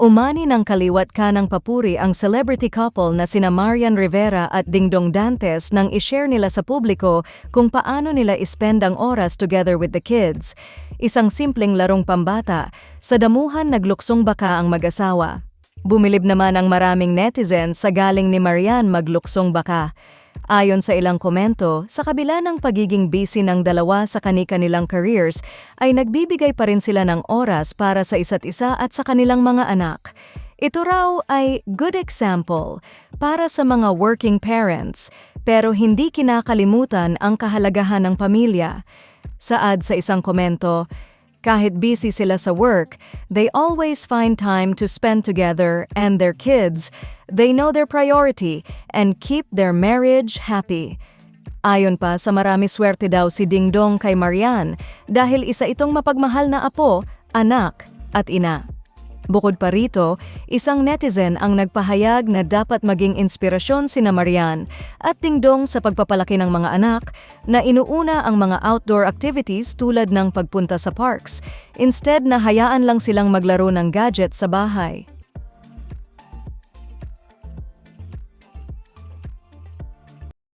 Umani ng kaliwat kanang papuri ang celebrity couple na sina Marian Rivera at Dingdong Dantes nang ishare nila sa publiko kung paano nila ispend ang oras together with the kids. Isang simpleng larong pambata, sa damuhan nagluksong baka ang mag-asawa. Bumilib naman ang maraming netizens sa galing ni Marian magluksong baka. Ayon sa ilang komento, sa kabila ng pagiging busy ng dalawa sa kani-kanilang careers, ay nagbibigay pa rin sila ng oras para sa isa't isa at sa kanilang mga anak. Ito raw ay good example para sa mga working parents, pero hindi kinakalimutan ang kahalagahan ng pamilya. Saad sa isang komento, kahit busy sila sa work, they always find time to spend together and their kids. They know their priority and keep their marriage happy. Ayon pa sa marami swerte daw si Dingdong kay Marian dahil isa itong mapagmahal na apo, anak at ina. Bukod pa rito, isang netizen ang nagpahayag na dapat maging inspirasyon sina Marian at Dingdong sa pagpapalaki ng mga anak na inuuna ang mga outdoor activities tulad ng pagpunta sa parks, instead na hayaan lang silang maglaro ng gadget sa bahay.